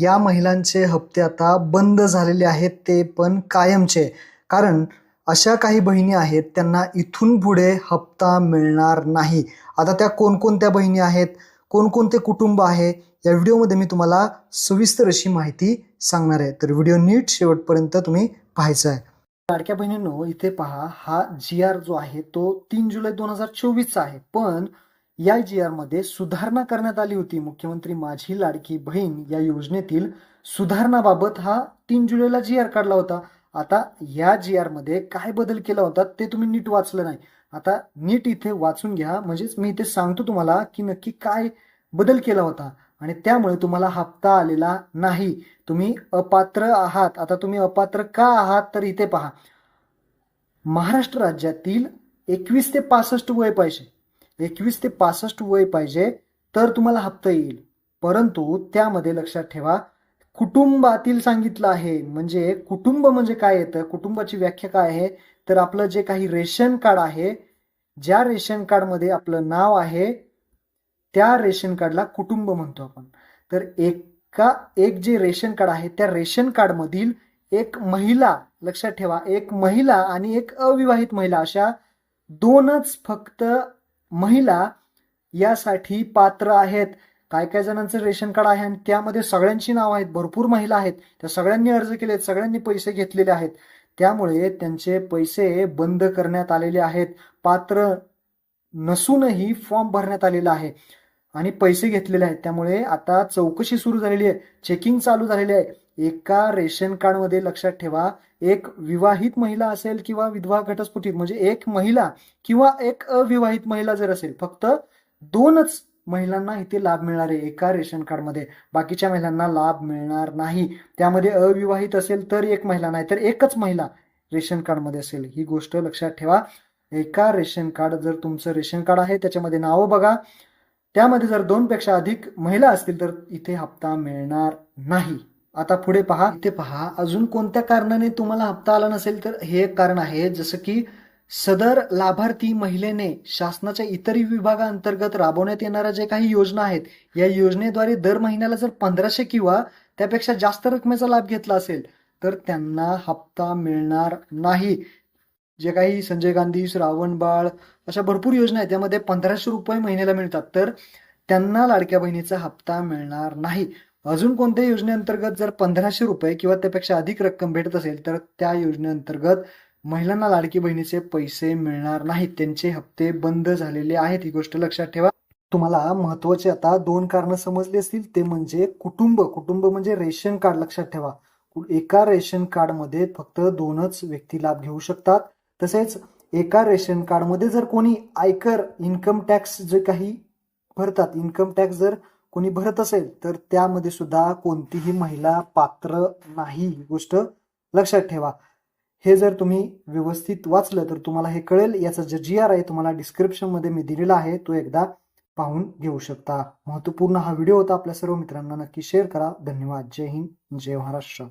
या महिलांचे हप्ते आता बंद झालेले आहेत ते पण कायमचे. कारण अशा काही बहिणी आहेत त्यांना इथून पुढे हप्ता मिळणार नाही. आता त्या कोणकोणत्या बहिणी आहेत कोणकोणते कुटुंब आहे या व्हिडिओमध्ये मी तुम्हाला सविस्तर अशी माहिती सांगणार आहे. तर व्हिडिओ नीट शेवटपर्यंत तुम्ही पाहायचा आहे. लाडक्या बहिणींनो इथे पहा हा जी आर जो आहे तो तीन जुलै दोन हजार चोवीसचा आहे. पण या जी आरमध्ये सुधारणा करण्यात आली होती. मुख्यमंत्री माझी लाडकी बहीण या योजनेतील सुधारणाबाबत हा तीन जुलैला जी आर काढला होता. आता या जी आरमध्ये काय बदल केला होता ते तुम्ही नीट वाचलं नाही. आता नीट इथे वाचून घ्या. म्हणजेच मी इथे सांगतो तुम्हाला की नक्की काय बदल केला होता. आणि त्यामुळे तुम्हाला हप्ता आलेला नाही. तुम्ही अपात्र आहात. आता तुम्ही अपात्र का आहात तर इथे पहा. महाराष्ट्र राज्यातील एकवीस ते पासष्ट वय पाहिजे एकवीस ते पासष्ट वय पाहिजे तर तुम्हाला हप्ता येईल. परंतु त्यामध्ये लक्षात ठेवा कुटुंबातील सांगितलं आहे म्हणजे कुटुंब म्हणजे काय येतं? कुटुंबाची व्याख्या काय आहे? तर आपलं जे काही रेशन कार्ड आहे ज्या रेशन कार्डमध्ये आपलं नाव आहे त्या रेशन कार्डला कुटुंब म्हणतो आपण. तर एका एक जे रेशन कार्ड आहे त्या रेशन कार्डमधील एक महिला लक्षात ठेवा एक महिला आणि एक अविवाहित महिला अशा दोनच फक्त महिला यासाठी पात्र आहेत. काय काय जणांचं रेशन कार्ड आहे आणि त्यामध्ये सगळ्यांची नावं आहेत. भरपूर महिला आहेत. त्या सगळ्यांनी अर्ज केले आहेत सगळ्यांनी पैसे घेतलेले आहेत. त्यामुळे त्यांचे पैसे बंद करण्यात आलेले आहेत. पात्र नसूनही फॉर्म भरण्यात आलेला आहे. आणि पैसे घेतलेले आहेत. त्यामुळे आता चौकशी सुरू झालेली आहे. चेकिंग चालू झालेली आहे. एका रेशन कार्डमध्ये लक्षात ठेवा एक विवाहित महिला असेल किंवा विधवा घटस्फोटित म्हणजे एक महिला किंवा एक अविवाहित महिला जर असेल फक्त दोनच महिलांना इथे लाभ मिळणार आहे एका रेशन कार्डमध्ये. बाकीच्या महिलांना लाभ मिळणार नाही. त्यामध्ये अविवाहित असेल तर एक महिला नाही तर एकच महिला रेशन कार्डमध्ये असेल. ही गोष्ट लक्षात ठेवा. एका रेशन कार्ड जर तुमचं रेशन कार्ड आहे त्याच्यामध्ये नावं बघा. त्यामध्ये जर दोनपेक्षा अधिक महिला असतील तर इथे हप्ता मिळणार नाही. आता पुढे पहा ते पहा. अजून कोणत्या कारणाने तुम्हाला हप्ता आला नसेल? तर हे एक कारण आहे जसं की सदर लाभार्थी महिलेने शासनाच्या इतर विभागाअंतर्गत राबवण्यात येणाऱ्या जे काही योजना आहेत या योजनेद्वारे दर महिन्याला जर पंधराशे किंवा त्यापेक्षा जास्त रकमेचा लाभ घेतला असेल तर त्यांना हप्ता मिळणार नाही. जे काही संजय गांधी श्रावण बाळ अशा भरपूर योजना आहेत त्यामध्ये पंधराशे रुपये महिन्याला मिळतात तर त्यांना लाडक्या बहिणीचा हप्ता मिळणार नाही. अजून कोणत्या योजनेअंतर्गत जर पंधराशे रुपये किंवा त्यापेक्षा अधिक रक्कम भेटत असेल तर त्या योजनेअंतर्गत महिलांना लाडकी बहिणीचे पैसे मिळणार नाहीत. त्यांचे हप्ते बंद झालेले आहेत. ही गोष्ट लक्षात ठेवा. तुम्हाला महत्त्वाचे आता दोन कारण समजली असतील. ते म्हणजे कुटुंब. कुटुंब म्हणजे रेशन कार्ड. लक्षात ठेवा. एका रेशन कार्डमध्ये फक्त दोनच व्यक्ती लाभ घेऊ शकतात. तसेच एका रेशन कार्डमध्ये जर कोणी आयकर इन्कम टॅक्स जे काही भरतात इन्कम टॅक्स जर कोणी भरत असेल तर त्यामध्ये सुद्धा कोणतीही महिला पात्र नाही. ही गोष्ट लक्षात ठेवा. हे जर तुम्ही व्यवस्थित वाचलं तर तुम्हाला हे कळेल. याचा जे जी आर आहे तुम्हाला डिस्क्रिप्शनमध्ये मी दिलेला आहे. तो एकदा पाहून घेऊ शकता. महत्त्वपूर्ण हा व्हिडिओ होता. आपल्या सर्व मित्रांना नक्की शेअर करा. धन्यवाद. जय हिंद. जय महाराष्ट्र.